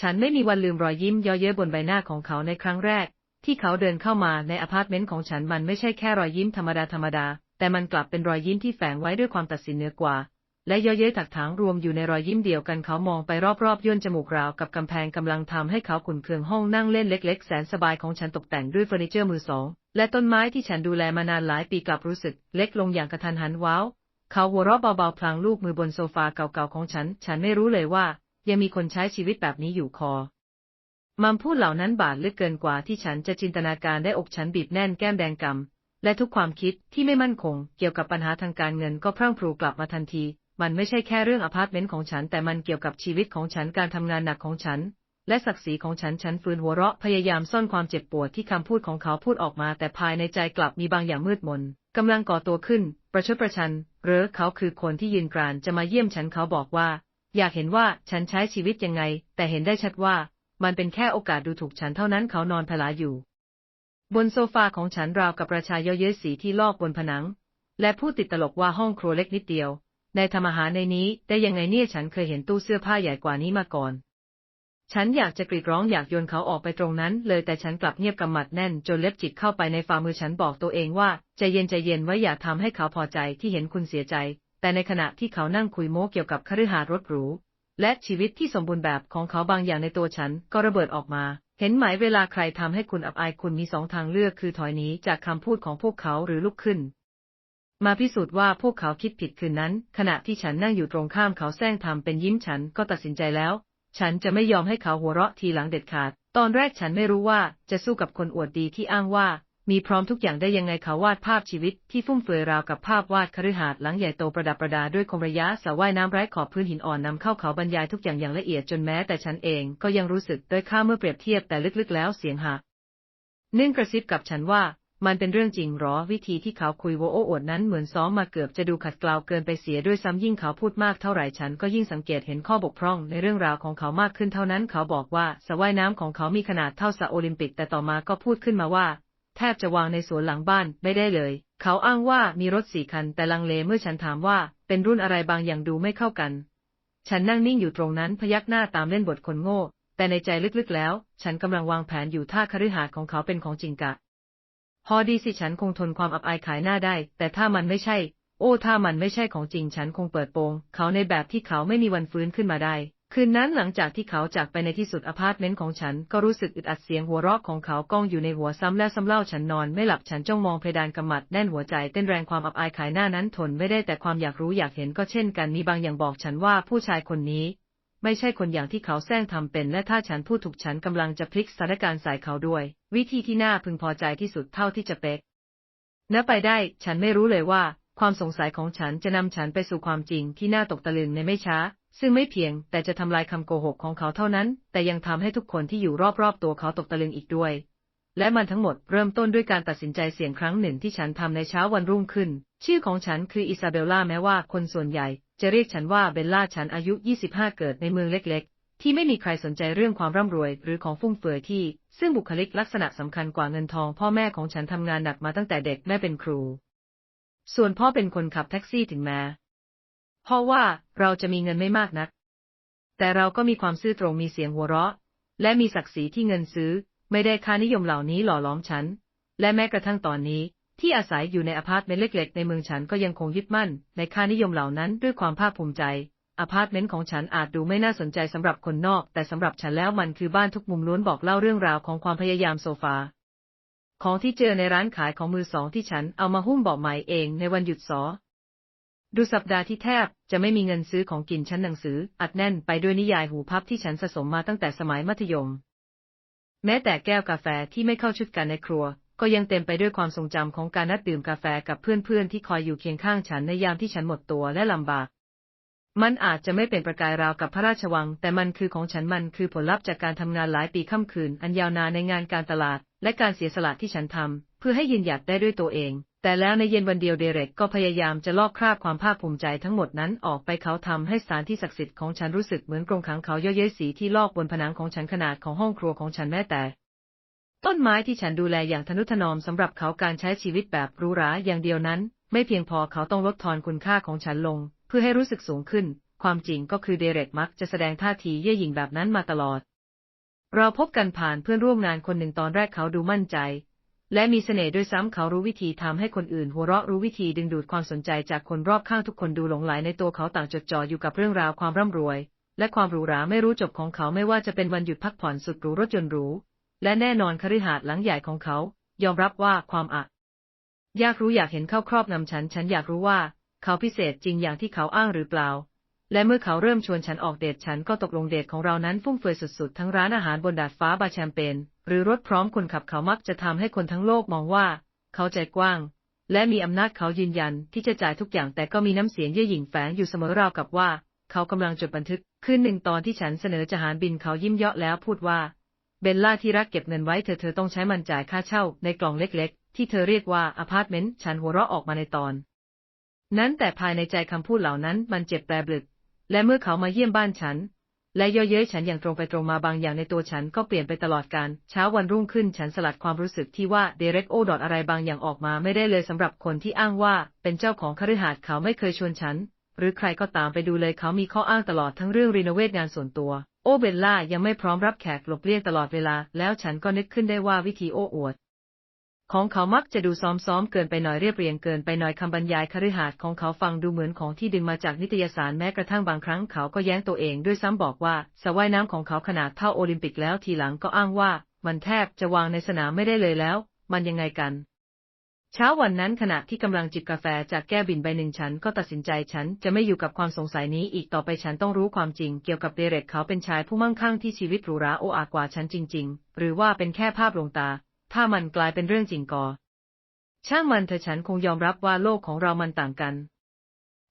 ฉันไม่มีวันลืมรอยยิ้มเย้อเย้อบนใบหน้าของเขาในครั้งแรก ที่เขาเดินเข้ามาในอพาร์ตเมนต์ของฉันมันไม่ใช่แค่รอยยิ้มธรรมดาธรรมดา แต่มันกลับเป็นรอยยิ้มที่แฝงไว้ด้วยความตัดสินเหนือกว่า และเย้อเย้ยถักถางรวมอยู่ในรอยยิ้มเดียวกันเขามองไปรอบๆย่นจมูกราวกับกำแพงกำลังทำให้เขาขุนเคืองห้องนั่งเล่นเล็ก ๆ แสนสบายของฉันตกแต่งด้วยเฟอร์นิเจอร์มือสองและต้นไม้ที่ฉันดูแลมานานหลายปีกลับรู้สึกเล็กลงอย่างกระทันหันว้าว เขาหัวเราะเบาๆพลางลูบมือบนโซฟาเก่าๆของฉัน ฉันไม่รู้เลยว่า ยังมีคนใช้ชีวิตแบบนี้อยู่คอ มัมพูดเหล่านั้นบาดลึกเกินกว่าที่ฉันจะจินตนาการได้อกฉันบีบแน่นแก้มแดงกำและทุกความคิดที่ไม่มั่นคง เกี่ยวกับปัญหาทางการเงินก็พรั่งพรูกลับมาทันที มันไม่ใช่แค่เรื่องอพาร์ตเมนต์ของฉันแต่มันเกี่ยวกับชีวิตของฉันการทำงานหนักของฉัน และศักดิ์ศรีของฉันฉันฝืนหัวเราะพยายามซ่อนความเจ็บปวดที่คำพูดของเขาพูดออกมา แต่ภายในใจกลับมีบางอย่างมืดมนกำลังก่อตัวขึ้น ประชดประชัน หรือเขาคือคนที่ยืนกรานจะมาเยี่ยมฉันเขาบอกว่า อยากเห็นว่าฉันใช้ชีวิตยังไง แต่เห็นได้ชัดว่ามันเป็นแค่โอกาสดูถูกฉันเท่านั้นเขานอนพลาอยู่ บนโซฟาของฉันราวกับประชายเย้ยสีที่ลอกบนผนัง และพูดติดตลกว่าห้องครัวเล็กนิดเดียว ในทำอาหารในนี้ได้ยังไงเนี่ยฉันเคยเห็นตู้เสื้อผ้าใหญ่กว่านี้มาก่อน ฉันอยากจะกรีดร้องอยากโยนเขาออกไปตรงนั้น เลยแต่ฉันกลับเงียบกำมัดแน่นจนเล็บจิกเข้าไปในฝ่ามือฉันบอกตัวเองว่าใจเย็นใจเย็นไว้อย่าทำให้เขาพอใจที่เห็นคุณเสียใจ แต่ในขณะที่เขานั่งคุยโม้เกี่ยวกับคฤหาสน์รถหรู และชีวิตที่สมบูรณ์แบบของเขาบางอย่างในตัวฉันก็ระเบิดออกมา เห็นไหมเวลาใครทำให้คุณอับอายคุณมีสองทางเลือกคือถอยหนีจากคำพูดของพวกเขาหรือลุกขึ้น มาพิสูจน์ว่าพวกเขาคิดผิดคืนนั้น ขณะที่ฉันนั่งอยู่ตรงข้ามเขาแซงทำเป็นยิ้มฉันก็ตัดสินใจแล้ว ฉันจะไม่ยอมให้เขาหัวเราะทีหลังเด็ดขาด ตอนแรกฉันไม่รู้ว่าจะสู้กับคนอวดดีที่อ้างว่า มีพร้อมทุกอย่างได้ยังไงเขาวาดภาพชีวิตที่ฟุ่มเฟือยราวกับภาพวาดคฤหาสน์หลังใหญ่โตประดับประดาด้วยคมระยะสระว่ายน้ำไร้ขอบพื้นหินอ่อนนำเข้าเขาบรรยายทุกอย่างอย่างละเอียดจนแม้แต่ฉันเองก็ยังรู้สึกด้อยค่าเมื่อเปรียบเทียบแต่ลึกๆแล้วเสียงหักนึ่งกระซิบกับฉันว่ามันเป็นเรื่องจริงหรอวิธีที่เขาคุยโวโอ้อวดนั้นเหมือนซ้อมมาเกือบจะดูขัดเกลาเกินไปเสียด้วยซ้ำยิ่งเขาพูดมากเท่าไหร่ฉันก็ยิ่งสังเกตเห็นข้อบกพร่องในเรื่องราวของเขามากขึ้นเท่านั้นเขาบอกว่าสระว่ายน้ำของเขามีขนาดเท่าสระโอลิมปิกแต่ต่อมาก็พูดขึ้นมาว่า แทบจะวางในสวนหลังบ้านไม่ได้เลย เขาอ้างว่ามีรถสี่คันแต่ลังเลเมื่อฉันถามว่าเป็นรุ่นอะไรบางอย่างดูไม่เข้ากัน ฉันนั่งนิ่งอยู่ตรงนั้นพยักหน้าตามเล่นบทคนโง่ แต่ในใจลึกๆแล้ว ฉันกำลังวางแผนอยู่ถ้าคฤหาสน์ของเขาเป็นของจริงกะ พอดีสิฉันคงทนความอับอายขายหน้าได้ แต่ถ้ามันไม่ใช่ โอ้ถ้ามันไม่ใช่ของจริงฉันคงเปิดโปงเขาในแบบที่เขาไม่มีวันฟื้นขึ้นมาได้ คืนนั้นหลังจากที่เขาจากไปในที่สุดอพาร์ตเมนต์ของฉันก็รู้สึกอึดอัดเสียงหัวเราะของเขาก้องอยู่ในหัวซ้ำแล้วซ้ำเล่าฉันนอนไม่หลับฉันจ้องมองเพดานกำมัดแน่นหัวใจเต้นแรงความอับอายขายหน้านั้นทนไม่ได้แต่ความอยากรู้อยากเห็นก็เช่นกันมีบางอย่างบอกฉันว่าผู้ชายคนนี้ ไม่ใช่คนอย่างที่เขาแซงทำเป็น และถ้าฉันพูดถูกฉันกำลังจะพลิกสถานการณ์ใส่เขาด้วย วิธีที่น่าพึงพอใจที่สุดเท่าที่จะเป๊กณไปได้ ฉันไม่รู้เลยว่า ความสงสัยของฉันจะนำฉันไปสู่ความจริงที่น่าตกตะลึงในไม่ช้า ซึ่งไม่เพียงแต่จะทำลายคำโกหกของเขาเท่านั้น แต่ยังทำให้ทุกคนที่อยู่รอบๆตัวเขาตกตะลึงอีกด้วย และมันทั้งหมดเริ่มต้นด้วยการตัดสินใจเสี่ยงครั้งหนึ่งที่ฉันทำในเช้าวันรุ่งขึ้น ชื่อของฉันคืออิซาเบลล่าแม้ว่าคนส่วนใหญ่ จะเรียกฉันว่าเบลล่าฉันอายุ 25 เกิดในเมืองเล็กๆ ที่ไม่มีใครสนใจเรื่องความร่ำรวยหรือของฟุ่มเฟือยที่ ซึ่งบุคลิกลักษณะสำคัญกว่าเงินทอง พ่อแม่ของฉันทำงานหนักมาตั้งแต่เด็กแม่เป็นครู ส่วนพ่อเป็นคนขับแท็กซี่ถึงแม้พราะว่าเราจะมีเงินไม่มากนัก แต่เราก็มีความซื่อตรงมีเสียงหัวเราะ และมีศักดิ์ศรีที่เงินซื้อ ไม่ได้ค่านิยมเหล่านี้หล่อล้อมฉัน และแม้กระทั่งตอนนี้ ที่อาศัยอยู่ในอพาร์ตเมนต์เล็กๆ ในเมืองฉันก็ยังคงยึดมั่น ในค่านิยมเหล่านั้นด้วยความภาคภูมิใจ อพาร์ตเมนต์ของฉันอาจดูไม่น่าสนใจสำหรับคนนอก แต่สำหรับฉันแล้วมันคือบ้านทุกมุมล้วนบอกเล่าเรื่องราวของความพยายามโซฟา ของที่เจอในร้านขายของมือสองที่ฉันเอามาหุ้มเบาะใหม่เองในวันหยุดสอ ดูสัปดาห์ที่แทบจะไม่มีเงินซื้อของกินชั้นหนังสือ อัดแน่นไปด้วยนิยายหูพับที่ฉันสะสมมาตั้งแต่สมัยมัธยม แม้แต่แก้วกาแฟที่ไม่เข้าชุดกันในครัว ก็ยังเต็มไปด้วยความทรงจำของการนัดดื่มกาแฟกับเพื่อนๆที่คอยอยู่เคียงข้างฉันในยามที่ฉันหมดตัวและลำบาก มันอาจจะไม่เป็นประกายราวกับพระราชวัง แต่มันคือของฉันมันคือผลลัพธ์จากการทำงานหลายปีค่ำคืน อันยาวนานในงานการตลาด และการเสียสละที่ฉันทำเพื่อให้ยืนหยัดได้ด้วยตัวเอง แต่แล้วในเย็นวันเดียวเดเร็กก็พยายามจะลอกคราบความภาคภูมิใจทั้งหมดนั้นออกไปเขาทำให้สถานที่ศักดิ์สิทธิ์ของฉันรู้สึกเหมือนกรงขังเขาเย่อเย้ยสีที่ลอกบนผนังของฉันขนาดของห้องครัวของฉันแม้แต่ต้นไม้ที่ฉันดูแลอย่างทนุถนอมสำหรับเขาการใช้ชีวิตแบบหรูหราอย่างเดียวนั้น ไม่เพียงพอเขาต้องลดทอนคุณค่าของฉันลง พื่อให้รู้สึกสูงขึ้น ความจริงก็คือเดเร็กมักจะแสดงท่าทีเย่อหยิ่งแบบนั้นมาตลอด เราพบกันผ่านเพื่อนร่วมงานคนหนึ่งตอนแรกเขาดูมั่นใจ และมีเสน่ห์ด้วยซ้ำเขารู้วิธีทำให้คนอื่นหัวเราะรู้วิธีดึงดูดความสนใจจากคนรอบข้างทุกคนดูหลงไหลในตัวเขาต่างจดจ่ออยู่กับเรื่องราวความร่ำรวย และความหรูหราไม่รู้จบของเขาไม่ว่าจะเป็นวันหยุดพักผ่อนสุดหรูรถยนต์หรูและแน่นอนคฤหาสน์หลังใหญ่ของเขา ยอมรับว่าความอะอยากรู้อยากเห็นเข้าครอบงำฉัน ฉันอยากรู้ว่า เขาพิเศษจริงอย่างที่เขาอ้างหรือเปล่า และเมื่อเขาเริ่มชวนฉันออกเดทฉันก็ตกลงเดทของเรานั้นฟุ่มเฟือยสุดๆ ทั้งร้านอาหารบนดาดฟ้าบาร์แชมเปญหรือรถพร้อมคนขับเขามักจะทำให้คนทั้งโลกมองว่า เขาใจกว้าง และมีอำนาจเขายืนยันที่จะจ่ายทุกอย่างแต่ก็มีน้ำเสียงเย่อหยิ่งแฝงอยู่เสมอราวกับว่า เขากำลังจดบันทึกคืนหนึ่งตอนที่ฉันเสนอจะหารบินเขายิ้มเยาะแล้วพูดว่าเบลล่าที่รักเก็บเงินไว้เธอเธอต้องใช้มันจ่ายค่าเช่าในกล่องเล็กๆ ที่เธอเรียกว่าอพาร์ตเมนต์ฉันหัวเราะออกมาในตอน นั้นแต่ภายในใจคำพูดเหล่านั้นมันเจ็บแปรบลึก และเมื่อเขามาเยี่ยมบ้านฉัน และเย่อเย้ยฉันอย่างตรงไปตรงมาบางอย่างในตัวฉันก็เปลี่ยนไปตลอดการ เช้าวันรุ่งขึ้นฉันสลัดความรู้สึกที่ว่าเดเร็กโอดอดอะไรบางอย่างออกมาไม่ได้เลยสำหรับคนที่อ้างว่าเป็นเจ้าของคฤหาสน์เขาไม่เคยชวนฉัน หรือใครก็ตามไปดูเลยเขามีข้ออ้างตลอดทั้งเรื่องรีโนเวทงานส่วนตัว โอเบลล่ายังไม่พร้อมรับแขกหลบเลี่ยงตลอดเวลา แล้วฉันก็นึกขึ้นได้ว่าวิธีโอ้อวด ของเขามักจะดูซ้อมๆเกินไปหน่อยเรียบเรียงเกินไปหน่อยคำบรรยายคฤหาสน์ของเขาฟังดูเหมือนของที่ดึงมาจากนิตยสารแม้กระทั่งบางครั้งเขาก็แย้งตัวเองด้วยซ้ำบอกว่าสระว่ายน้ำของเขาขนาดเท่าโอลิมปิกแล้วทีหลังก็อ้างว่า มันแทบจะวางในสนามไม่ได้เลยแล้ว มันยังไงกัน เช้าวันนั้นขณะที่กำลังจิบกาแฟจากแก้วบินใบหนึ่งฉันก็ตัดสินใจฉันจะไม่อยู่กับความสงสัยนี้อีกต่อไปฉันต้องรู้ความจริง เกี่ยวกับเดเร็กเขาเป็นชายผู้มั่งคั่งที่ชีวิตหรูหราโออากว่าฉันจริง ๆ หรือว่าเป็นแค่ภาพลวงตา ถ้ามันกลายเป็นเรื่องจริงก่อ ช่างมันเถอะฉันคงยอมรับว่าโลกของเรามันต่างกัน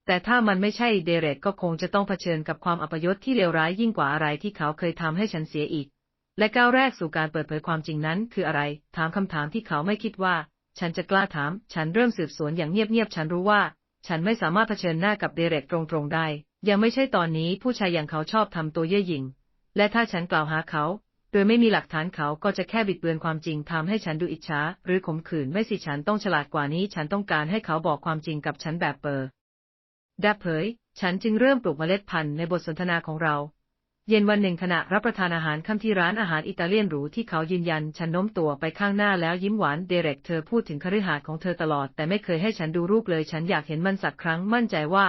แต่ถ้ามันไม่ใช่เดเร็กก็คงจะต้องเผชิญกับความอัปยศที่เลวร้ายยิ่งกว่าอะไรที่เขาเคยทำให้ฉันเสียอีก และก้าวแรกสู่การเปิดเผยความจริงนั้น คืออะไร ถามคำถามที่เขาไม่คิดว่า ฉันจะกล้าถาม ฉันเริ่มสืบสวนอย่างเงียบๆ ฉันรู้ว่า ฉันไม่สามารถเผชิญหน้ากับเดเร็กตรงๆได้ ยังไม่ใช่ตอนนี้ผู้ชายอย่างเขาชอบทำตัวเย่อหยิ่ง และถ้าฉันกล่าวหาเขา โดยไม่มีหลักฐานเขาก็จะแค่บิดเบือนความจริงทำให้ฉันดูอิจฉาหรือขมขื่นไม่สิฉันต้องฉลาดกว่านี้ ฉันต้องการให้เขาบอกความจริงกับฉันแบบเปอร์ดับเผย ฉันจึงเริ่มปลูกเมล็ดพันธุ์ในบทสนทนาของเรา เย็นวันหนึ่งขณะรับประทานอาหารค่ำที่ร้านอาหารอิตาเลียนหรูที่เขายืนยัน ฉันโน้มตัวไปข้างหน้าแล้วยิ้มหวานเดเร็กเธอพูดถึงคฤหาสน์ของเธอตลอด แต่ไม่เคยให้ฉันดูรูปเลย ฉันอยากเห็นมันสักครั้งมั่นใจว่า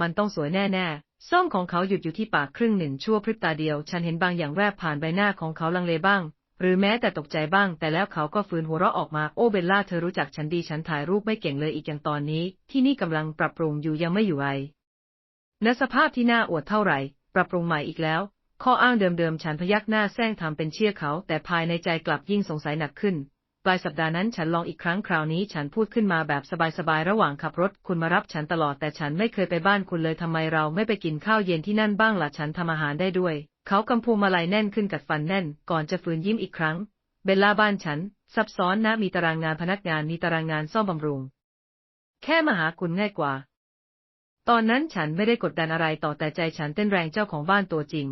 มันต้องสวยแน่ๆส้มของเขาหยุดอยู่ที่ปากครึ่งหนึ่งชั่วพริบตาเดียว ฉันเห็นบางอย่างแวบผ่านใบหน้าของเขาลังเลบ้าง หรือแม้แต่ตกใจบ้าง แต่แล้วเขาก็ฝืนหัวเราะออกมา โอเบลล่าเธอรู้จักฉันดี ฉันถ่ายรูปไม่เก่งเลยอีกอย่างตอนนี้ ที่นี่กำลังปรับปรุงอยู่ยังไม่อยู่ไรณสภาพที่น่าอวดเท่าไหร่ ปรับปรุงใหม่อีกแล้ว ข้ออ้างเดิมๆ ฉันพยักหน้าแซงทำเป็นเชื่อเขา แต่ภายในใจกลับยิ่งสงสัยหนักขึ้น ปลายสัปดาห์นั้นฉันลองอีกครั้งคราวนี้ฉันพูดขึ้นมาแบบสบายๆระหว่างขับรถคุณมารับฉันตลอดแต่ฉันไม่เคยไปบ้านคุณเลยทำไมเราไม่ไปกินข้าวเย็นที่นั่นบ้างล่ะฉันทำอาหารได้ด้วย เขากำพูมาลัยแน่นขึ้นกัดฟันแน่น ก่อนจะฝืนยิ้มอีกครั้ง เบลล่าบ้านฉัน ซับซ้อนนะมีตารางงานพนักงานมีตารางงานซ่อมบำรุง แค่มาหาคุณง่ายกว่า ตอนนั้นฉันไม่ได้กดดันอะไรต่อแต่ใจฉันเต้นแรงเจ้าของบ้านตัวจริง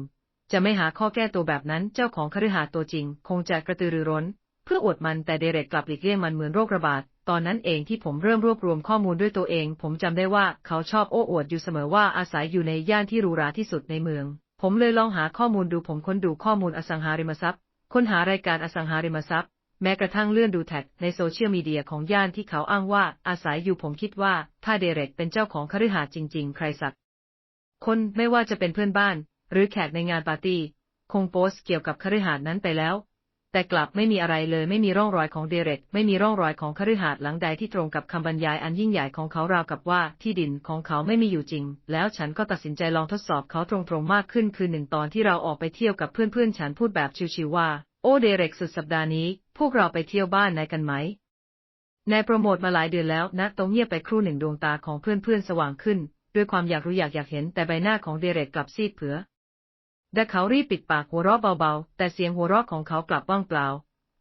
จะไม่หาข้อแก้ตัวแบบนั้นเจ้าของคฤหาสน์ตัวจริง คงจะกระตือรือร้น เพื่ออวดมันแต่เดเร็กกลับหลีกเลี่ยงมันเหมือนโรคระบาด ตอนนั้นเองที่ผมเริ่มรวบรวมข้อมูลด้วยตัวเอง ผมจำได้ว่าเขาชอบโอ้อวดอยู่เสมอว่าอาศัยอยู่ในย่านที่หรูหราที่สุดในเมือง ผมเลยลองหาข้อมูลดูผมค้นดูข้อมูลอสังหาริมทรัพย์ ค้นหารายการอสังหาริมทรัพย์ แม้กระทั่งเลื่อนดูแท็กในโซเชียลมีเดียของย่านที่เขาอ้างว่าอาศัยอยู่ผมคิดว่า ถ้าเดเร็กเป็นเจ้าของคฤหาสน์จริง ๆ ใครสัก คนไม่ว่าจะเป็นเพื่อนบ้าน หรือแขกในงานปาร์ตี้คงโพสต์เกี่ยวกับคฤหาสน์นั้นไปแล้ว แต่กลับไม่มีอะไรเลยไม่มีร่องรอยของเดเร็ก ไม่มีร่องรอยของคฤหาสน์หลังใดที่ตรงกับคำบรรยายอันยิ่งใหญ่ของเขาราวกับว่าที่ดินของเขาไม่มีอยู่จริง แล้วฉันก็ตัดสินใจลองทดสอบเขาตรงๆมากขึ้นคือหนึ่งตอนที่เราออกไปเที่ยวกับเพื่อนๆ ฉันพูดแบบชิวๆว่า โอเดเร็กสุดสัปดาห์นี้ พวกเราไปเที่ยวบ้านนายกันไหมนายโปรโมทมาหลายเดือนแล้วนะต้องเงียบไปครู่หนึ่งดวงตาของเพื่อนๆสว่างขึ้น ด้วยความอยากรู้อยากอยากเห็นแต่ใบหน้าของเดเร็กกลับซีดเผือ แต่เขารีบปิดปากหัวเราะเบาๆ แต่เสียงหัวเราะของเขากลับว่างเปล่า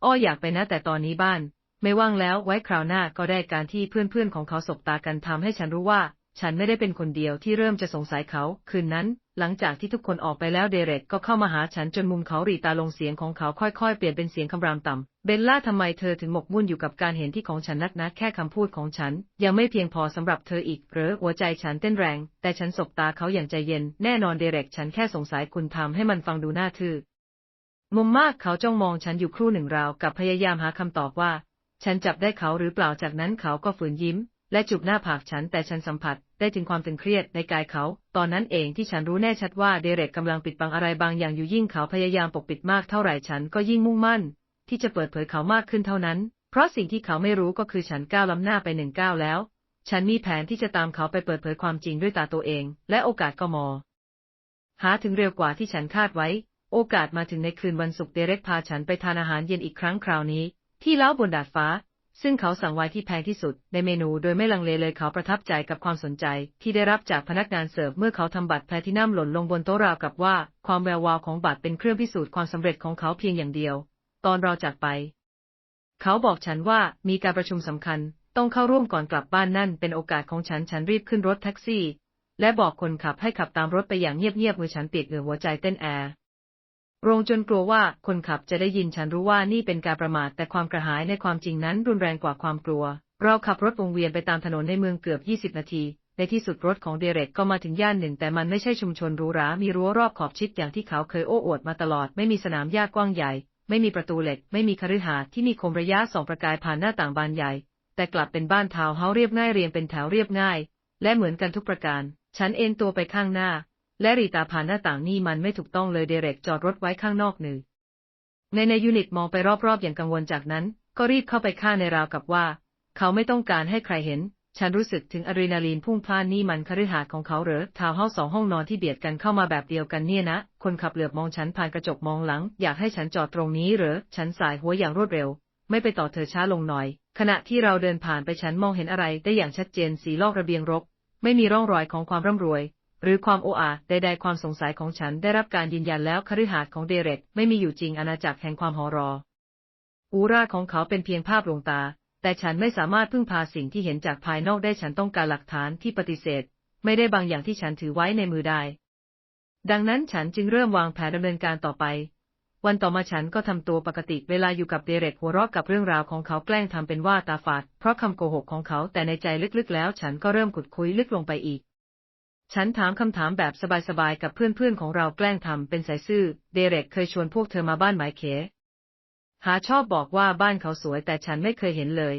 อ้ออยากไปนะแต่ตอนนี้บ้าน ไม่ว่างแล้วไว้คราวหน้าก็ได้การที่เพื่อนๆของเขาสบตากันทำให้ฉันรู้ว่า ฉันไม่ได้เป็นคนเดียวที่เริ่มจะสงสัยเขา คืนนั้น หลังจากที่ทุกคนออกไปแล้วเดเร็กก็เข้ามาหาฉันจนมุมเขาหรีตาลงเสียงของเขาค่อยๆ เปลี่ยนเป็นเสียงคำรามต่ำ เบลล่าทำไมเธอถึงหมกมุ่นอยู่กับการเห็นที่ของฉันนักนะแค่คำพูดของฉัน ยังไม่เพียงพอสำหรับเธออีกเหรือหัวใจฉันเต้นแรง แต่ฉันสบตาเขาอย่างใจเย็น แน่นอนเดเร็กฉันแค่สงสัยคุณทำให้มันฟังดูน่าทื่องงมากเขาจ้องมองฉันอยู่ครู่หนึ่งราวกับพยายามหาคำตอบว่า ฉันจับได้เขาหรือเปล่าจากนั้นเขาก็ฝืนยิ้ม และจุบหน้าผากฉันแต่ฉันสัมผัสได้ถึงความตึงเครียดในกายเขา ตอนนั้นเองที่ฉันรู้แน่ชัดว่าเดเรกกำลังปิดบังอะไรบางอย่างอยู่ยิ่งเขาพยายามปกปิดมากเท่าไหร่ฉันก็ยิ่งมุ่งมั่น ที่จะเปิดเผยเขามากขึ้นเท่านั้น เพราะสิ่งที่เขาไม่รู้ก็คือฉันก้าวล้ำหน้าไปหนึ่งก้าวแล้ว ฉันมีแผนที่จะตามเขาไปเปิดเผยความจริงด้วยตาตัวเอง และโอกาสก็มอ หาถึงเร็วกว่าที่ฉันคาดไว้ โอกาสมาถึงในคืนวันศุกร์เดเร็กพาฉันไปทานอาหารเย็นอีกครั้งคราวนี้ ที่เล้าบนดาดฟ้า ซึ่งเขาสั่งไว้ที่แพงที่สุด ในเมนูโดยไม่ลังเลเลยเขาประทับใจกับความสนใจ ที่ได้รับจากพนักงานเสิร์ฟเมื่อเขาทำบัตรแพลทินัมหล่นลงบนโต๊ะราวกับว่า ความแวววาวของบัตรเป็นเครื่องพิสูจน์ความสำเร็จของเขาเพียงอย่างเดียว ตอนเราจากไป เขาบอกฉันว่ามีการประชุมสำคัญ ต้องเข้าร่วมก่อนกลับบ้านนั่นเป็นโอกาสของฉันฉันรีบขึ้นรถแท็กซี่ และบอกคนขับให้ขับตามรถไปอย่างเงียบๆมือฉันเปียกเหงื่อหัวใจเต้นแอ ร์โรงจนกลัวว่าคนขับจะได้ยินฉันรู้ว่านี่เป็นการประมาทแต่ความกระหายในความจริงนั้นรุนแรงกว่าความกลัว เราขับรถวงเวียนไปตามถนนในเมืองเกือบ 20 นาที ในที่สุดรถของเดเรกก็มาถึงย่านหนึ่ง แต่มันไม่ใช่ชุมชนหรูหรา มีรั้วรอบขอบชิดอย่างที่เขาเคยโอ้อวดมาตลอด ไม่มีสนามหญ้ากว้างใหญ่ ไม่มีประตูเหล็ก ไม่มีคฤหาสน์ที่มีคมระยะสองประกายผ่านหน้าต่างบานใหญ่ แต่กลับเป็นบ้านทาวน์เฮาส์เรียบง่ายเรียงเป็นแถวเรียบง่าย และเหมือนกันทุกประการ ฉันเอนตัวไปข้างหน้า และรีตาผ่านหน้าต่างนี่มันไม่ถูกต้องเลยเดเรกจอดรถไว้ข้างนอกหนึ่งในในยูนิตมองไปรอบๆอย่างกังวลจากนั้น ก็รีบเข้าไปฆ่าในราวกับว่า เขาไม่ต้องการให้ใครเห็น ฉันรู้สึกถึงอะดรีนาลีนพุ่งพล่านนี่มันคฤหาสน์ของเขาเหรอทาวเฮาส์สองห้องนอนที่เบียดกันเข้ามาแบบเดียวกันเนี่ยนะ คนขับเหลือบมองฉันผ่านกระจกมองหลัง อยากให้ฉันจอดตรงนี้เหรอ ฉันสายหัวอย่างรวดเร็ว ไม่ไปต่อเธอช้าลงหน่อย ขณะที่เราเดินผ่านไปฉันมองเห็นอะไรได้อย่างชัดเจนสีลอกระเบียงรก ไม่มีร่องรอยของความร่ำรวย หรือความโอ้อาใดๆความสงสัยของฉันได้รับการยืนยันแล้วคฤหาสน์ของเดเรกไม่มีอยู่จริงอาณาจักรแห่งความหอรอ อูราของเขาเป็นเพียงภาพลวงตา แต่ฉันไม่สามารถพึ่งพาสิ่งที่เห็นจากภายนอกได้ฉันต้องการหลักฐานที่ปฏิเสธ ไม่ได้บางอย่างที่ฉันถือไว้ในมือได้ ดังนั้นฉันจึงเริ่มวางแผนดำเนินการต่อไป วันต่อมาฉันก็ทำตัวปกติเวลาอยู่กับเดเรกหัวเราะกับเรื่องราวของเขาแกล้งทำเป็นว่าตาฝาดเพราะคำโกหกของเขาแต่ในใจลึกๆแล้ว ฉันก็เริ่มขุดคุยลึกลงไปอีก ฉันถามคำถามแบบสบายๆ กับเพื่อนๆ ของเราแกล้งทำเป็นสายซื่อ เดเรกเคยชวนพวกเธอมาบ้านหมายเขหาชอบบอกว่าบ้านเขาสวยแต่ฉันไม่เคยเห็นเลย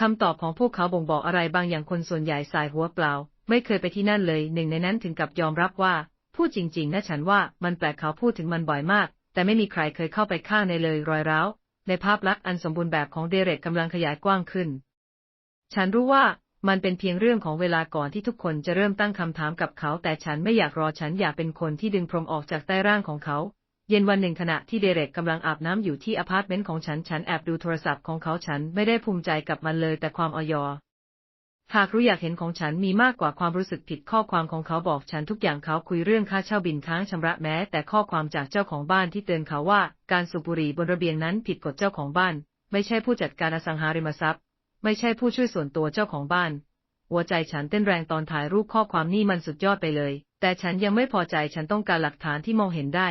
คำตอบของพวกเขาบ่งบอกอะไรบางอย่างคนส่วนใหญ่สายหัวเปล่า ไม่เคยไปที่นั่นเลย หนึ่งในนั้นถึงกับยอมรับว่า พูดจริง ๆ นะฉันว่ามันแปลกเขาพูดถึงมันบ่อยมาก แต่ไม่มีใครเคยเข้าไปข้างในเลยรอยร้าวในภาพลักษณ์อันสมบูรณ์แบบของเดเรกกำลังขยายกว้างขึ้น ฉันรู้ว่า มันเป็นเพียงเรื่องของเวลาก่อนที่ทุกคนจะเริ่มตั้งคำถามกับเขา แต่ฉันไม่อยากรอฉันอยากเป็นคนที่ดึงพรมออกจากใต้ร่างของเขา เย็นวันหนึ่งขณะที่เดเรกกำลังอาบน้ำอยู่ที่อพาร์ตเมนต์ของฉัน ฉันแอบดูโทรศัพท์ของเขาฉันไม่ได้ภูมิใจกับมันเลย แต่ความออยอหากรู้อยากเห็นของฉันมีมากกว่าความรู้สึกผิดข้อความของเขาบอกฉันทุกอย่างเขาคุยเรื่องค่าเช่าบินค้างชำระแม้ แต่ข้อความจากเจ้าของบ้านที่เตือนเขาว่า การสูบบุหรี่บนระเบียงนั้นผิดกฎเจ้าของบ้าน ไม่ใช่ผู้จัดการอสังหาริมทรัพย์ ไม่ใช่ผู้ช่วยส่วนตัวเจ้าของบ้าน หัวใจฉันเต้นแรงตอนถ่ายรูปข้อความนี่มันสุดยอดไปเลย แต่ฉันยังไม่พอใจฉันต้องการหลักฐานที่มองเห็นได้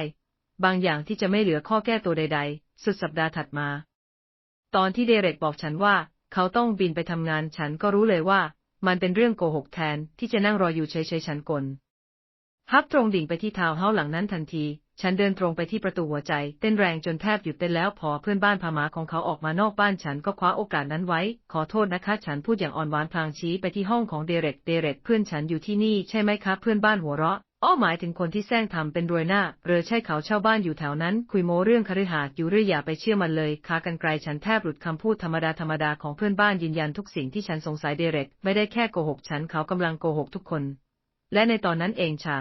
บางอย่างที่จะไม่เหลือข้อแก้ตัวใด ๆ สุดสัปดาห์ถัดมา ตอนที่เดเรกบอกฉันว่า เขาต้องบินไปทำงาน ฉันก็รู้เลยว่า มันเป็นเรื่องโกหกแทนที่จะนั่งรออยู่เฉยๆฉันกลฮับตรงดิ่งไปที่ทาวน์เฮาส์หลังนั้นทันที ฉันเดินตรงไปที่ประตูหัวใจ เต้นแรงจนแทบหยุดเต้นแล้วพอเพื่อนบ้านพาหมาของเขาออกมานอกบ้านฉันก็คว้าโอกาสนั้นไว้ ขอโทษนะคะ ฉันพูดอย่างอ่อนหวานพลางชี้ไปที่ห้องของเดเรกเดเรกเพื่อนฉันอยู่ที่นี่ใช่ไหมคะ เพื่อนบ้านหัวเราะอ้อหมายถึงคนที่แซงทำเป็นรวยหน้าเรือใช่เขาเช่าบ้านอยู่แถวนั้น คุยโม้เรื่องคฤหาสน์อยู่เรื่อยอย่าไปเชื่อมันเลยคากันไกลฉันแทบหลุดคำพูดธรรมดาธรรมดาของเพื่อนบ้านยืนยันทุกสิ่งที่ฉันสงสัยเดเรกไม่ได้แค่โกหกฉันเขากำลังโกหกทุกคน และในตอนนั้นเองชา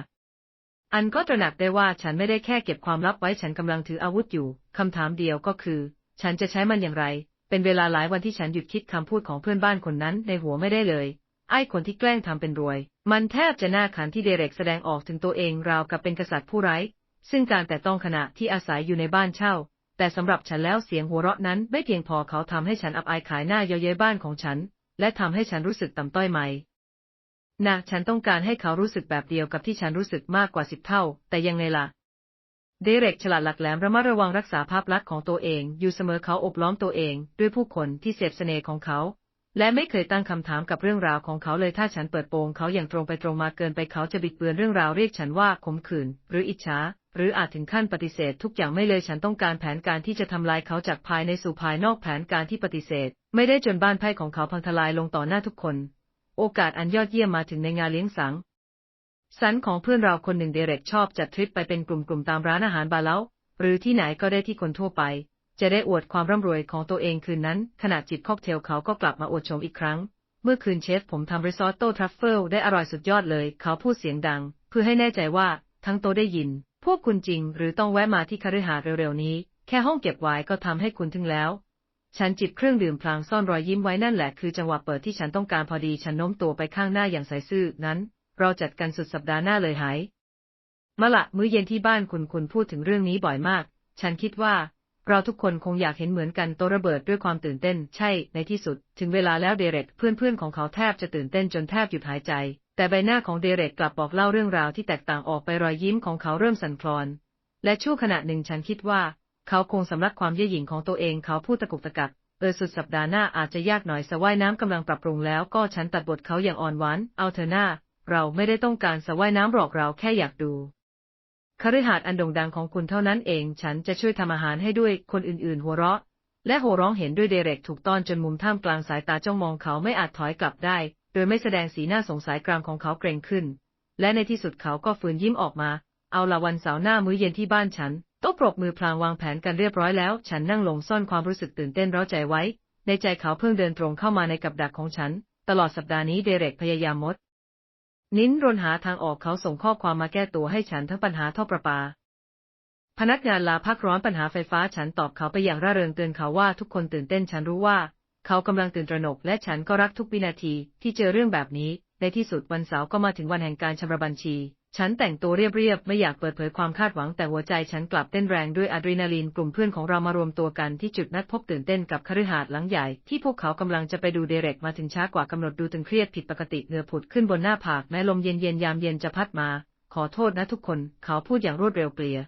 อันก็ตระหนักได้ว่าฉันไม่ได้แค่เก็บความลับไว้ฉันกำลังถืออาวุธอยู่ คำถามเดียวก็คือ ฉันจะใช้มันอย่างไร เป็นเวลาหลายวันที่ฉันหยุดคิดคำพูดของเพื่อนบ้านคนนั้นในหัวไม่ได้เลย ไอ้คนที่แกล้งทำเป็นรวย มันแทบจะน่าขันที่เดเรกแสดงออกถึงตัวเองราวกับเป็นกษัตริย์ผู้ไร้ ซึ่งการแต่ต้องขณะที่อาศัยอยู่ในบ้านเช่า แต่สำหรับฉันแล้วเสียงหัวเราะนั้นไม่เพียงพอเขาทำให้ฉันอับอายขายหน้าเย้ยเย้ยบ้านของฉัน และทำให้ฉันรู้สึกต่ำต้อยไหม นะฉันต้องการให้เขารู้สึกแบบเดียวกับที่ฉันรู้สึกมากกว่าสิบเท่า แต่ยังไงล่ะ เดเรกฉลาดหลักแหลมระมัดระวังรักษาภาพลักษณ์ของตัวเอง อยู่เสมอเขาอบล้อมตัวเอง ด้วยผู้คนที่เสพเสน่ห์ของเขา และไม่เคยตั้งคำถามกับเรื่องราวของเขาเลยถ้าฉันเปิดโปงเขาอย่างตรงไปตรงมาเกินไปเขาจะบิดเบือนเรื่องราวเรียกฉันว่าขมขื่นหรืออิจฉาหรืออาจถึงขั้นปฏิเสธทุกอย่างไม่เลยฉันต้องการแผนการที่จะทำลายเขาจากภายในสู่ภายนอกแผนการที่ปฏิเสธ ไม่ได้จนบ้านไพ่ของเขาพังทลายลงต่อหน้าทุกคน โอกาสอันยอดเยี่ยมมาถึงในงานเลี้ยงสังสรรค์ของเพื่อนเราคนหนึ่งเดเรกชอบจัดทริปไปเป็นกลุ่มๆตามร้านอาหารบาร์เล้าหรือที่ไหนก็ได้ที่คนทั่วไป จะได้อวดความร่ำรวยของตัวเองคืนนั้น ขณะจิบค็อกเทลเขาก็กลับมาอวดชมอีกครั้ง เมื่อคืนเชฟผมทำริซอตโต้ทรัฟเฟิลได้อร่อยสุดยอดเลย เขาพูดเสียงดัง เพื่อให้แน่ใจว่าทั้งโตได้ยิน พวกคุณจริง หรือต้องแวะมาที่คฤหาสน์เร็วๆนี้ แค่ห้องเก็บไว้ก็ทำให้คุณถึงแล้ว ฉันจิบเครื่องดื่มพลางซ่อนรอยยิ้มไว้นั่นแหละคือจังหวะเปิดที่ฉันต้องการพอดีฉันโน้มตัวไปข้างหน้าอย่างใสซื่อนั้น เราจัดกันสุดสัปดาห์หน้าเลยหายมาละมื้อเย็นที่บ้านคุณคุณพูดถึงเรื่องนี้บ่อยมาก ฉันคิดว่า เราทุกคนคงอยากเห็นเหมือนกันโตระเบิดด้วยความตื่นเต้น ใช่ในที่สุด ถึงเวลาแล้วเดเร็กเพื่อนๆของเขาแทบจะตื่นเต้นจนแทบหยุดหายใจ แต่ใบหน้าของเดเร็กกลับบอกเล่าเรื่องราวที่แตกต่างออกไปรอยยิ้มของเขาเริ่มสั่นคลอน และชั่วขณะหนึ่งฉันคิดว่า เขาคงสำลักความเย่อหยิ่งของตัวเองเขาพูดตะกุกตะกักเออสุดสัปดาห์หน้าอาจจะยากหน่อยสว่ายน้ำกำลังปรับปรุงแล้วก็ฉันตัดบทเขาอย่างอ่อนหวาน เอาเธอหน้า เราไม่ได้ต้องการสว่ายน้ำหรอกเราแค่อยากดูคฤหาสน์อันโด่งดังของคุณเท่านั้นเอง ฉันจะช่วยทำอาหารให้ด้วยคนอื่นๆ หัวเราะ และโห่ร้องเห็นด้วยเดเร็กถูกต้อนจนมุมท่ามกลางสายตาจ้องมองเขาไม่อาจถอยกลับได้ โดยไม่แสดงสีหน้าสงสัยกรามของเขาเกรงขึ้น และในที่สุดเขาก็ฝืนยิ้มออกมา เอาละวันเสาร์หน้ามื้อเย็นที่บ้านฉัน ต๊ะปรบมือพลางวางแผนกันเรียบร้อยแล้ว ฉันนั่งลงซ่อนความรู้สึกตื่นเต้นร้าใจไว้ ในใจเขาเพิ่งเดินตรงเข้ามาในกับดักของฉัน ตลอดสัปดาห์นี้เดเรกพยายามมด นิ้นรนหาทางออกเขาส่งข้อความมาแก้ตัวให้ฉันทั้งปัญหาท่อประปา พนักงานลาพักร้อนปัญหาไฟฟ้าฉันตอบเขาไปอย่างร่าเริงเตือนเขาว่าทุกคนตื่นเต้นฉันรู้ว่า เขากำลังตื่นตระหนกและฉันก็รักทุกวินาทีที่เจอเรื่องแบบนี้ ในที่สุดวันเสาร์ก็มาถึงวันแห่งการชำระบัญชี ฉันแต่งตัวเรียบๆ ไม่อยากเปิดเผยความคาดหวังแต่หัวใจฉันกลับเต้นแรงด้วยอะดรีนาลีนกลุ่มเพื่อนของเรามารวมตัวกันที่จุดนัดพบตื่นเต้นกับคฤหาสน์หลังใหญ่ ที่พวกเขากำลังจะไปดูเดเร็กมาถึงช้ากว่ากำหนดดูตึงเครียดผิดปกติเหงื่อผุดขึ้นบนหน้าผากแม้ลมเย็นๆยามเย็นจะพัดมา ขอโทษนะทุกคน เขาพูดอย่างรวดเร็วเปลีย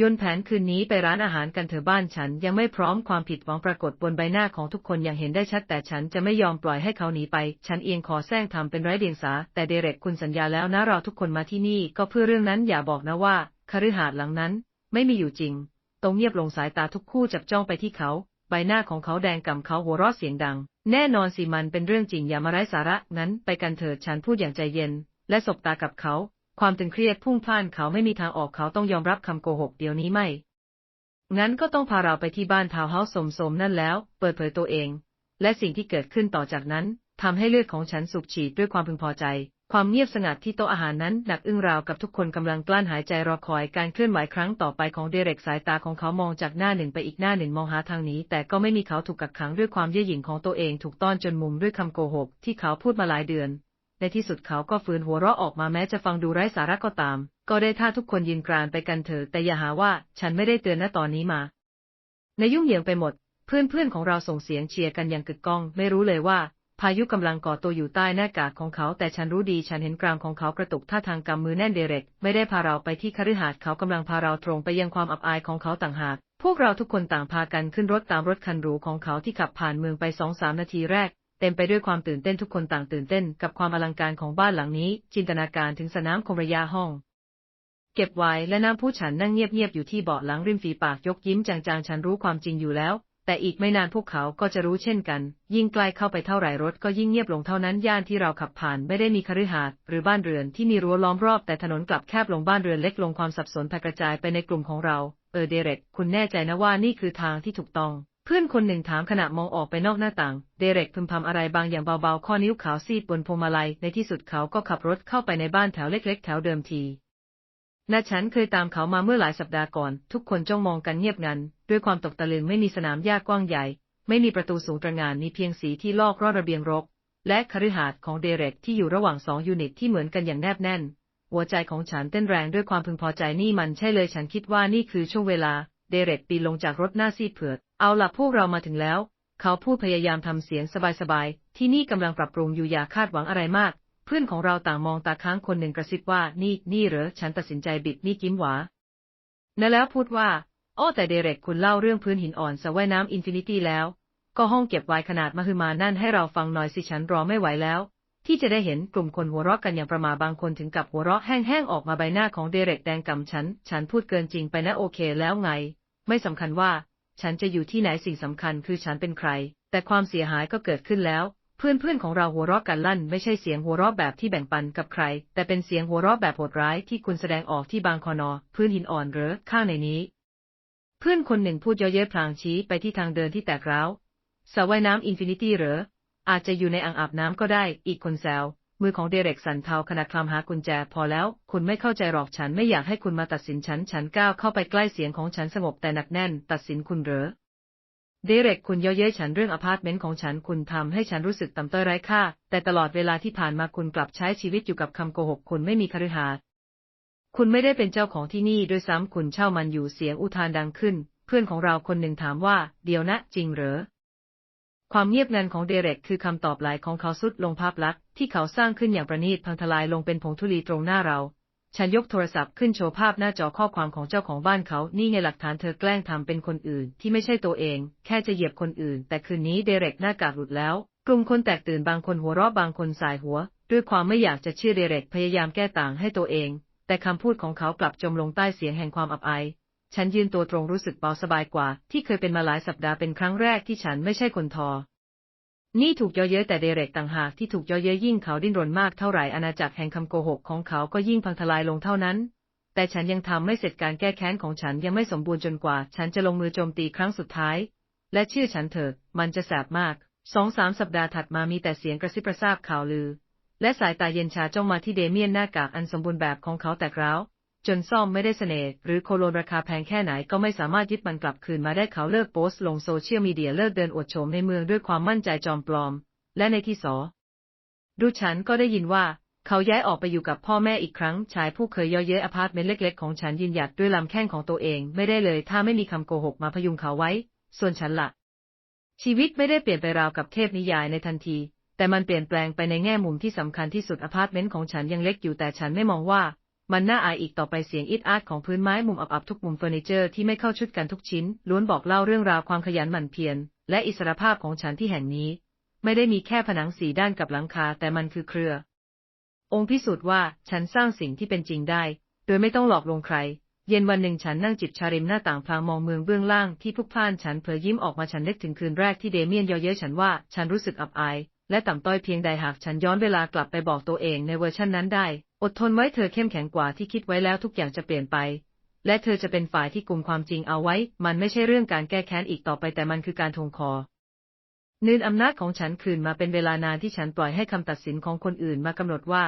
ยนแผนคืนนี้ไปร้านอาหารกันเถอะบ้านฉันยังไม่พร้อมความผิดหวังปรากฏบนใบหน้าของทุกคนอย่างเห็นได้ชัดแต่ฉันจะไม่ยอมปล่อยให้เขาหนีไป ฉันเอียงคอแซงทำเป็นไร้เดียงสา แต่เดเร็กคุณสัญญาแล้วนะเราทุกคนมาที่นี่ ก็เพื่อเรื่องนั้นอย่าบอกนะว่าคฤหาสน์หลังนั้น ไม่มีอยู่จริง ตรงเงียบลงสายตาทุกคู่จับจ้องไปที่เขา ใบหน้าของเขาแดงก่ำเขาหัวเราะเสียงดัง แน่นอนสิมันเป็นเรื่องจริงอย่ามาไร้สาระนั้นไปกันเถิดฉันพูดอย่างใจเย็น และสบตากับเขา ความตึงเครียดพุ่งพล่านเขาไม่มีทางออกเขาต้องยอมรับคำโกหกเดี๋ยวนี้ไม่ งั้นก็ต้องพาเราไปที่บ้านทาวเฮาส์สมนั่นแล้ว เปิดเผยตัวเอง และสิ่งที่เกิดขึ้นต่อจากนั้นทำให้เลือดของฉันสูบฉีดด้วยความพึงพอใจ ความเงียบสงัดที่โต๊ะอาหารนั้นหนักอึ้งราวกับทุกคนกำลังกลั้นหายใจรอคอยการเคลื่อนไหวครั้งต่อไปของเดเร็กสายตาของเขามองจากหน้าหนึ่งไปอีกหน้าหนึ่งมองหาทางนี้ แต่ก็ไม่มีเขาถูกกักขังด้วยความเย่อหยิ่งของตัวเองถูกต้อนจนมุมด้วยคำโกหกที่เขาพูดมาหลายเดือน ในที่สุดเขาก็ฝืนหัวเราะออกมาแม้จะฟังดูไร้สาระก็ตาม ก็ได้ท่าทุกคนยืนกรานไปกันเถอะแต่อย่าหาว่าฉันไม่ได้เตือนนะตอนนี้มา ในยุ่งเหยิงไปหมด เพื่อนๆของเราส่งเสียงเชียร์กันอย่างกึกก้อง ไม่รู้เลยว่า พายุกำลังก่อตัวอยู่ใต้หน้ากากของเขา แต่ฉันรู้ดีฉันเห็นกรามของเขากระตุกท่าทางกำมือแน่นเดเร็ก ไม่ได้พาเราไปที่คฤหาสน์เขากำลังพาเราตรงไปยังความอับอายของเขาต่างหากพวกเราทุกคนต่างพากันขึ้นรถตามรถคันหรูของเขาที่ขับผ่านเมืองไปสองสามนาทีแรก เต็มไปด้วยความตื่นเต้นทุกคนต่างตื่นเต้นกับความอลังการของบ้านหลังนี้ จินตนาการถึงสนามคมระยะห้อง เก็บไว้และน้ำผู้ฉันนั่งเงียบๆอยู่ที่เบาะหลังริมฝีปากยกยิ้มจางๆ ฉันรู้ความจริงอยู่แล้ว แต่อีกไม่นานพวกเขาก็จะรู้เช่นกัน ยิ่งใกล้เข้าไปเท่าไหร่รถก็ยิ่งเงียบลงเท่านั้นย่านที่เราขับผ่านไม่ได้มีคฤหาสน์หรือบ้านเรือนที่มีรั้วล้อมรอบแต่ถนนกลับแคบลงบ้านเรือนเล็กลงความสับสนแผ่กระจายไปในกลุ่มของเรา เออเดเร็กคุณแน่ใจนะว่านี่คือทางที่ถูกต้อง เพื่อนคนหนึ่งถามขณะมองออกไปนอกหน้าต่าง เดเร็กพึมพำอะไรบางอย่างเบาๆ ข้อนิ้วขาวซีดบนพวงมาลัย ในที่สุดเขาก็ขับรถเข้าไปในบ้านแถวเล็กๆ แถวเดิมทีณฉันเคยตามเขามาเมื่อหลายสัปดาห์ก่อน ทุกคนจ้องมองกันเงียบงัน ด้วยความตกตะลึงไม่มีสนามหญ้ากว้างใหญ่ ไม่มีประตูสูงตระหง่านมีเพียงสีที่ลอกรอดระเบียงรก และคฤหาสน์ของเดเร็กที่อยู่ระหว่างสองยูนิตที่เหมือนกันอย่างแนบแน่น หัวใจของฉันเต้นแรงด้วยความพึงพอใจนี่มันใช่เลยฉันคิดว่านี่คือช่วงเวลา เดเร็กปีนลงจากรถหน้าซีดเผือดเอาล่ะพวกเรามาถึงแล้ว เขาพูดพยายามทำเสียงสบายๆ ที่นี่กำลังปรับปรุงอยู่อย่าคาดหวังอะไรมาก เพื่อนของเราต่างมองตาค้างคนหนึ่งกระซิบว่า นี่นี่เหรอ ฉันตัดสินใจบิดนี่ยิ้มหวานั่นแล้วพูดว่า อ้อแต่เดเร็กคุณเล่าเรื่องพื้นหินอ่อนสระว่ายน้ำอินฟินิตี้แล้ว ก็ห้องเก็บไวขนาดมหึมานั่นให้เราฟังหน่อยสิฉันรอไม่ไหวแล้ว ที่จะได้เห็นกลุ่มคนหัวเราะกันอย่างประมาบางคนถึงกับหัวเราะแห้งๆออกมาใบหน้าของเดเร็กแดงกำฉัน ฉันพูดเกินจริงไปนะโอเคแล้วไง ไม่สำคัญว่า ฉันจะอยู่ที่ไหนสิ่งสำคัญคือฉันเป็นใคร แต่ความเสียหายก็เกิดขึ้นแล้ว เพื่อนๆของเราหัวเราะกันลั่น ไม่ใช่เสียงหัวเราะแบบที่แบ่งปันกับใคร แต่เป็นเสียงหัวเราะแบบโหดร้ายที่คุณแสดงออกที่บางคอนอ พื้นหินอ่อนเหรือข้างในนี้ เพื่อนคนหนึ่งพูดเย่อเย้ยพลางชี้ไปที่ทางเดินที่แตกร้าวสระว่ายน้ำอินฟินิตี้เหรอ อาจจะอยู่ในอ่างอาบน้ำก็ได้ อีกคนแซว มือของเดเร็กสันเทาขณะคลำหากุญแจ พอแล้ว คุณไม่เข้าใจหรอกฉันไม่อยากให้คุณมาตัดสินฉัน ฉันก้าวเข้าไปใกล้เสียงของฉันสงบแต่หนักแน่น ตัดสินคุณเหรอ เดเร็กคุณเย่อเย้ยฉันเรื่องอพาร์ตเมนต์ของฉัน คุณทำให้ฉันรู้สึกต่ำต้อยไร้ค่า แต่ตลอดเวลาที่ผ่านมาคุณกลับใช้ชีวิตอยู่กับคำโกหก คุณไม่มีคฤหาสน์คุณไม่ได้เป็นเจ้าของที่นี่ด้วยซ้ำคุณเช่ามันอยู่เสียงอุทานดังขึ้น เพื่อนของเราคนหนึ่งถามว่า เดี๋ยวนะ จริงเหรอ ความเงียบงันของเดเร็กคือคำตอบหลายของเขาสุดลงภาพลักษณ์ที่เขาสร้างขึ้นอย่างประณีตพังทลายลงเป็นผงธุลีตรงหน้าเรา ฉันยกโทรศัพท์ขึ้นโชว์ภาพหน้าจอข้อความของเจ้าของบ้านเขานี่ไงหลักฐานเธอแกล้งทำเป็นคนอื่น ที่ไม่ใช่ตัวเอง แค่จะเหยียบคนอื่น แต่คืนนี้เดเร็กหน้ากากหลุดแล้ว กลุ่มคนแตกตื่นบางคนหัวเราะบางคนสายหัว ด้วยความไม่อยากจะเชื่อเดเร็กพยายามแก้ต่างให้ตัวเอง แต่คำพูดของเขากลับจมลงใต้เสียงแห่งความอับอาย ฉันยืนตัวตรงรู้สึกเบาสบายกว่า ที่เคยเป็นมาหลายสัปดาห์เป็นครั้งแรกที่ฉันไม่ใช่คนทอ นี่ถูกย่อเย้ยแต่เดเรกต่างหากที่ถูกย่อเย้ยยิ่งเขาดิ้นรนมากเท่าไหร่อาณาจักรแห่งคำโกหกของเขาก็ยิ่งพังทลายลงเท่านั้น แต่ฉันยังทำไม่เสร็จการแก้แค้นของฉันยังไม่สมบูรณ์จนกว่า ฉันจะลงมือโจมตีครั้งสุดท้าย และเชื่อฉันเถอะ มันจะแสบมากสองสามสัปดาห์ถัดมามีแต่เสียงกระซิบกระซาบข่าวลือ และสายตาเย็นชาจ้องมาที่เดเมียนหน้ากากอันสมบูรณ์แบบของเขาแตกร้าว จนซ่อมไม่ได้เสน่ห์หรือโคโลนราคาแพงแค่ไหนก็ไม่สามารถยึดมันกลับคืนมาได้เขาเลิกโพสต์ลงโซเชียลมีเดียเลิกเดินอวดโฉมในเมืองด้วยความมั่นใจจอมปลอม และในที่สอดูฉันก็ได้ยินว่า เขาย้ายออกไปอยู่กับพ่อแม่อีกครั้ง ชายผู้เคยย่อเย้ยอพาร์ตเมนต์เล็ก ๆ ของฉันยืนหยัดด้วยลำแข้งของตัวเอง ไม่ได้เลยถ้าไม่มีคำโกหกมาพยุงเขาไว้ ส่วนฉันละ่ะ ชีวิตไม่ได้เปลี่ยนไปราวกับเทพนิยายในทันที แต่มันเปลี่ยนแปลงไปในแง่มุมที่สำคัญที่สุดอพาร์ตเมนต์ของฉันยังเล็กอยู่แต่ฉันไม่มองว่า มันน่าอายอีกต่อไปเสียงอิดอาดของพื้นไม้มุมอับๆทุกมุมเฟอร์นิเจอร์ที่ไม่เข้าชุดกันทุกชิ้น ล้วนบอกเล่าเรื่องราวความขยันหมั่นเพียรและอิสรภาพของฉันที่แห่งนี้ ไม่ได้มีแค่ผนังสีด้านกับหลังคาแต่มันคือเครือ องค์พิสูจน์ว่าฉันสร้างสิ่งที่เป็นจริงได้ โดยไม่ต้องหลอกลวงใคร เย็นวันหนึ่งฉันนั่งจิบชาริมหน้าต่างพลางมองเมืองเบื้องล่างที่พุกพ่านฉันเผยยิ้มออกมาฉันนึกถึงคืนแรกที่เดเมียนเย่อเย้ยฉันว่าฉันรู้สึกอับอายและต่ำต้อยเพียงใดหากฉันย้อนเวลากลับไปบอกตัวเองในเวอร์ชันนั้นได้ อดทนไว้เธอเข้มแข็งกว่าที่คิดไว้แล้วทุกอย่างจะเปลี่ยนไป และเธอจะเป็นฝ่ายที่กลุ่มความจริงเอาไว้ มันไม่ใช่เรื่องการแก้แค้นอีกต่อไปแต่มันคือการทวงคอนืนอำนาจของฉันคืนมาเป็นเวลานานที่ฉันปล่อยให้คำตัดสินของคนอื่นมากำหนดว่า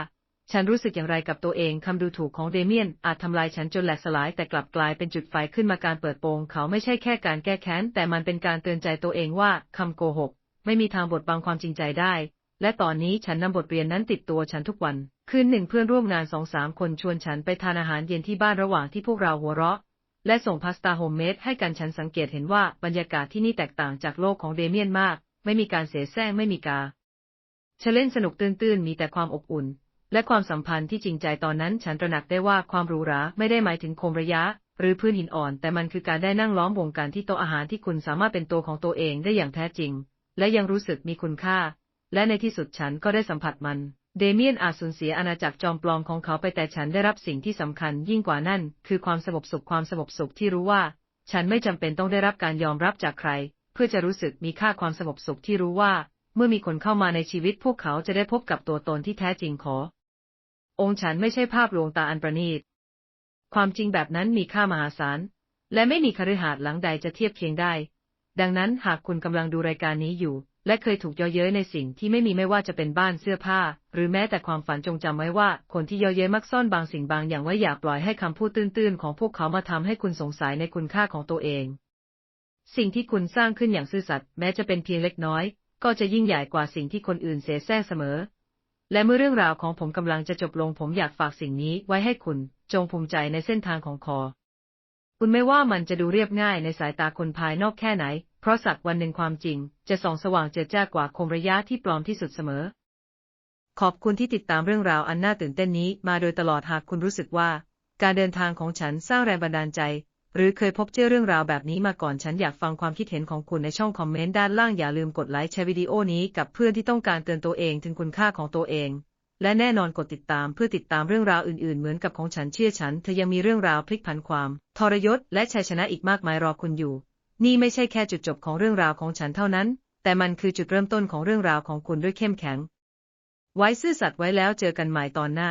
ฉันรู้สึกอย่างไรกับตัวเองคำดูถูกของเดเมียน อาจทำลายฉันจนแหลกสลายแต่กลับกลายเป็นจุดไฟขึ้นมาการเปิดโปงเขาไม่ใช่แค่การแก้แค้น แต่มันเป็นการเตือนใจตัวเองว่าคำโกหก ไม่มีทางบดบังความจริงใจได้ และตอนนี้ฉันนำบทเรียนนั้นติดตัวฉันทุกวัน คืนหนึ่งเพื่อนร่วมงานสองสามคนชวนฉันไปทานอาหารเย็นที่บ้านระหว่างที่พวกเราหัวเราะ และส่งพาสต้าโฮมเมดให้กันฉันสังเกตเห็นว่าบรรยากาศที่นี่แตกต่างจากโลกของเดเมียนมาก ไม่มีการเสแสร้งไม่มีกาเชเล่นสนุกตื้นๆมีแต่ความอบอุ่น และความสัมพันธ์ที่จริงใจตอนนั้นฉันตระหนักได้ว่าความหรูหราไม่ได้หมายถึงโคมระยะ หรือพื้นหินอ่อน แต่มันคือการได้นั่งล้อมวงกันที่โต๊ะอาหารที่คุณสามารถเป็นตัวของตัวเองได้อย่างแท้จริง และยังรู้สึกมีคุณค่า และในที่สุดฉันก็ได้สัมผัสมัน เดเมียนอาจสูญเสียอาณาจักรจอมปลอมของเขาไปแต่ฉันได้รับสิ่งที่สำคัญยิ่งกว่านั่น คือความสงบสุขความสงบสุขที่รู้ว่า ฉันไม่จำเป็นต้องได้รับการยอมรับจากใคร เพื่อจะรู้สึกมีค่าความสงบสุขที่รู้ว่า เมื่อมีคนเข้ามาในชีวิตพวกเขาจะได้พบกับตัวตนที่แท้จริงขอ องค์ฉันไม่ใช่ภาพลวงตาอันประณีต ความจริงแบบนั้นมีค่ามหาศาล และไม่มีคฤหาสน์หลังใดจะเทียบเคียงได้ ดังนั้นหากคุณกำลังดูรายการนี้อยู่ และเคยถูกเย่อเย้ยในสิ่งที่ไม่มีไม่ว่าจะเป็นบ้านเสื้อผ้า หรือแม้แต่ความฝันจงจำไว้ว่า คนที่เย่อเย้ยมักซ่อนบางสิ่งบางอย่างไว้อย่าปล่อยให้คำพูดตื้นๆ ของพวกเขามาทำให้คุณสงสัยในคุณค่าของตัวเอง สิ่งที่คุณสร้างขึ้นอย่างซื่อสัตย์แม้จะเป็นเพียงเล็กน้อย ก็จะยิ่งใหญ่กว่าสิ่งที่คนอื่นเสแสร้งเสมอ และเมื่อเรื่องราวของผมกำลังจะจบลงผมอยากฝากสิ่งนี้ไว้ให้คุณ จงภูมิใจในเส้นทางของคอคุณไม่ว่ามันจะดูเรียบง่ายในสายตาคนภายนอกแค่ไหน ราะสักวันหนึ่งความจริง จะส่องสว่างเจิดจ้ากว่าคมระยะที่ปลอมที่สุดเสมอ ขอบคุณที่ติดตามเรื่องราวอันน่าตื่นเต้นนี้มาโดยตลอดหากคุณรู้สึกว่า การเดินทางของฉันสร้างแรงบันดาลใจ หรือเคยพบเจอเรื่องราวแบบนี้มาก่อนฉันอยากฟังความคิดเห็นของคุณในช่องคอมเมนต์ด้านล่างอย่าลืมกดไลค์แชร์วิดีโอนี้กับเพื่อนที่ต้องการเตือนตัวเองถึงคุณค่าของตัวเอง และแน่นอนกดติดตามเพื่อติดตามเรื่องราวอื่นๆ เหมือนกับของฉันเชื่อฉันเธอยังมีเรื่องราวพลิกผันความ ทรยศและชัยชนะอีกมากมายรอคุณอยู่ นี่ไม่ใช่แค่จุดจบของเรื่องราวของฉันเท่านั้น แต่มันคือจุดเริ่มต้นของเรื่องราวของคุณด้วยเข้มแข็ง ไว้ซื่อสัตย์ไว้แล้วเจอกันใหม่ตอนหน้า